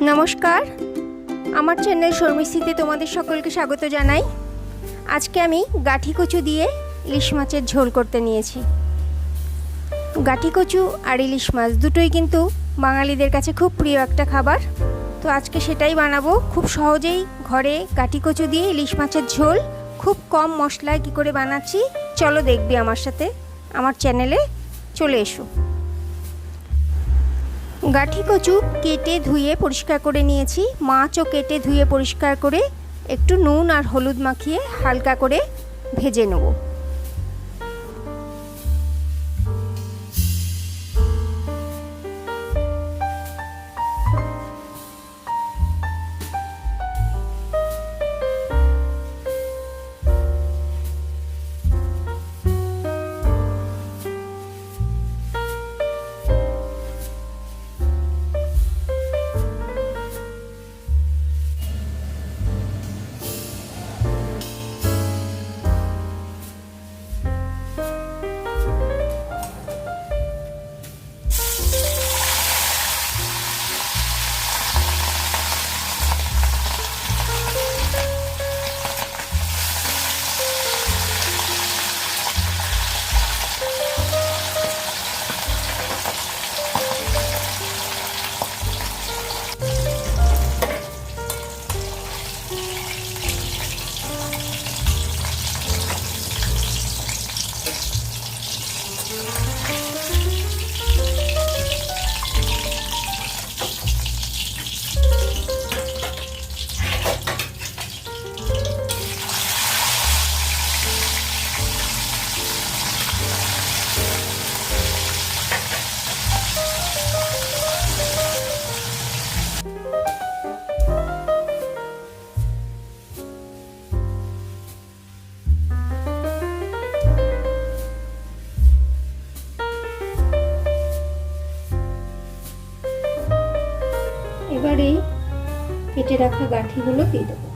নমস্কার। আমার চ্যানেল শর্মিস্তিতে তোমাদের সকলকে স্বাগত জানাই। আজকে আমি গাঠি কচু দিয়ে ইলিশ মাছের ঝোল করতে নিয়েছি। গাঠি কচু আর ইলিশ মাছ দুটোই কিন্তু বাঙালিদের কাছে খুব প্রিয় একটা খাবার। তো আজকে সেটাই বানাবো। খুব সহজেই ঘরে গাঠি কচু দিয়ে ইলিশ মাছের ঝোল খুব কম মশলায় কী করে বানাচ্ছি, চলো দেখবি আমার সাথে। আমার চ্যানেলে চলে এসো। গাঠি কচু কেটে ধুয়ে পরিষ্কার করে নিয়েছি। মাছও কেটে ধুয়ে পরিষ্কার করে একটু নুন আর হলুদ মাখিয়ে হালকা করে ভেজে নেব। এবারে কেটে রাখা গাঠিগুলো দিয়ে দেবো।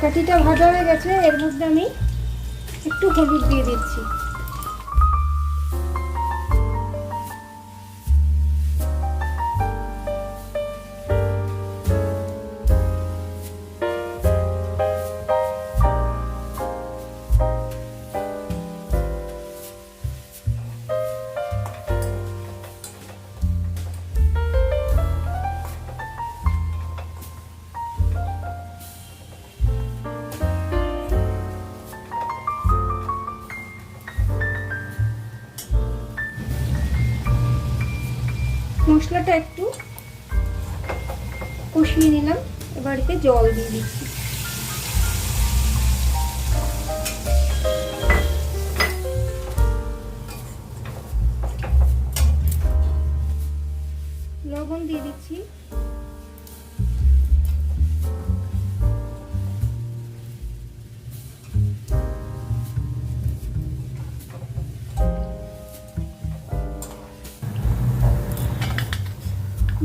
কাঠিটা ভাজা হয়ে গেছে, এর মধ্যে আমি একটু হলুদ দিয়ে দিচ্ছি। মশলাটা একটু কষিয়ে নিলাম। এবার এতে জল দিয়ে দিচ্ছি।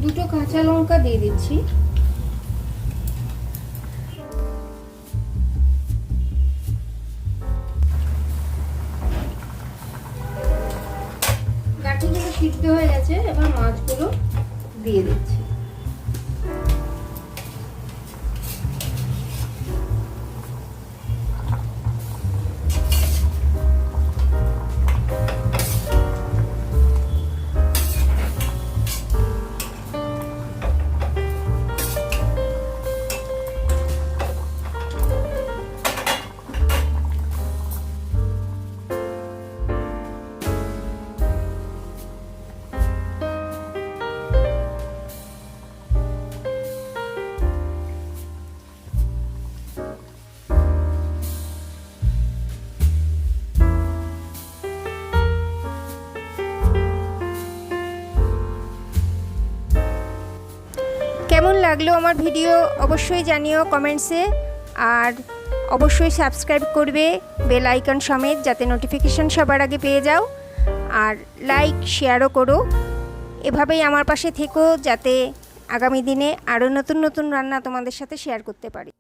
দুটো কাঁচা লঙ্কা দিয়ে দিচ্ছি। গাঠিগুলো সিদ্ধ হয়ে গেছে এবার মাছগুলো দিয়ে দিচ্ছি। লাগল আমার ভিডিও অবশ্যই জানিও কমেন্টসে। আর অবশ্যই সাবস্ক্রাইব করবে বেল আইকন সমেত যাতে নোটিফিকেশান সবার আগে পেয়ে যাও। আর লাইক, শেয়ারও করো। এভাবেই আমার পাশে থেকো যাতে আগামী দিনে আরও নতুন নতুন রান্না তোমাদের সাথে শেয়ার করতে পারি।